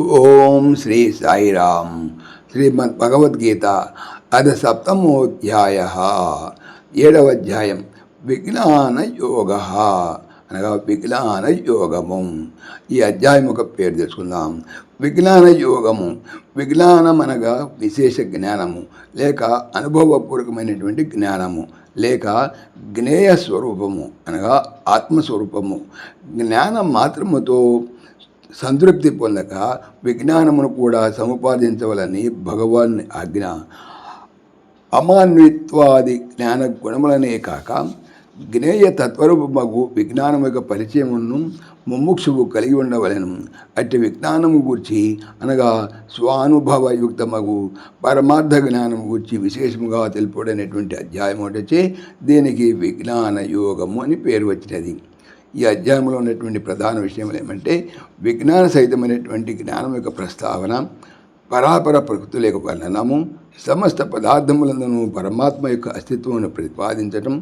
ఓం శ్రీ సాయిరామ్ శ్రీమద్ భగవద్గీత అద సప్తమోధ్యాయ ఏడవ అధ్యాయం విజ్ఞాన యోగ. అనగా విజ్ఞాన యోగము. ఈ అధ్యాయం ఒక పేరు తెలుసుకుందాం. విజ్ఞాన యోగము. విజ్ఞానం అనగా విశేష జ్ఞానము లేక అనుభవపూర్వకమైనటువంటి జ్ఞానము లేక జ్ఞేయ స్వరూపము అనగా ఆత్మస్వరూపము. జ్ఞానం మాత్రముతో సంతృప్తి పొందక విజ్ఞానమును కూడా సముపాదించవలని భగవాన్ ఆజ్ఞ. అమాన్విత్వాది జ్ఞాన గుణములనే కాక జ్ఞేయ తత్వరూపమగు విజ్ఞానం యొక్క పరిచయమును ముముక్షువు కలిగి ఉండవలను. అట్టి విజ్ఞానము గూర్చి అనగా స్వానుభవయుక్తమగు పరమార్థ జ్ఞానము గూర్చి విశేషముగా తెలుపుడనేటువంటి అధ్యాయం ఒకటి దీనికి విజ్ఞాన యోగము అని పేరు వచ్చినది. ఈ అధ్యాయంలో ఉన్నటువంటి ప్రధాన విషయం ఏమంటే విజ్ఞాన సహితమైనటువంటి జ్ఞానం యొక్క ప్రస్తావన పరాపర ప్రకృతుల యొక్క వర్ణనము సమస్త పదార్థములందును పరమాత్మ యొక్క అస్తిత్వమును ప్రతిపాదించటం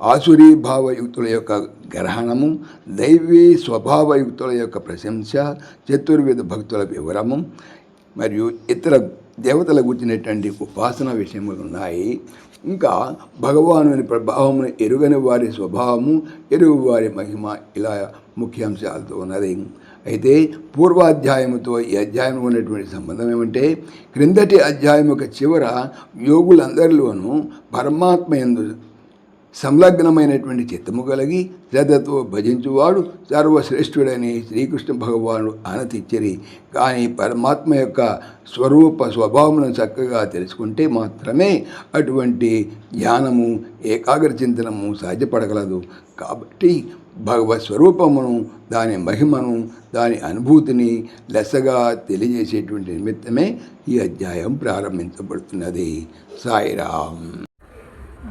ఆసురీ భావయుక్తుల యొక్క గ్రహణము దైవీ స్వభావయుక్తుల యొక్క ప్రశంస చతుర్విధ భక్తుల వివరము మరియు ఇతర దేవతల గుర్చినటువంటి ఉపాసన విషయములు ఉన్నాయి. ఇంకా భగవానుని ప్రభావమును ఎరుగని వారి స్వభావము ఎరుగు వారి మహిమ ఇలా ముఖ్యాంశాలతో ఉన్నది. అయితే పూర్వాధ్యాయముతో ఈ అధ్యాయం ఉన్నటువంటి సంబంధం ఏమంటే క్రిందటి అధ్యాయం యొక్క చివర యోగులందరిలోనూ పరమాత్మ ఎందు సంలగ్నమైనటువంటి చిత్తము కలిగి శ్రద్ధతో భజించువాడు సర్వశ్రేష్ఠుడని శ్రీకృష్ణ భగవానుడు ఆనతిచ్చరి కానీ పరమాత్మ యొక్క స్వరూప స్వభావమును చక్కగా తెలుసుకుంటే మాత్రమే అటువంటి జ్ఞానము ఏకాగ్ర చింతనము సాధ్యపడగలదు. కాబట్టి భగవత్ స్వరూపమును దాని మహిమను దాని అనుభూతిని లెస్సగా తెలియజేసేటువంటి నిమిత్తమే ఈ అధ్యాయం ప్రారంభించబడుతున్నది. సాయిరామ్.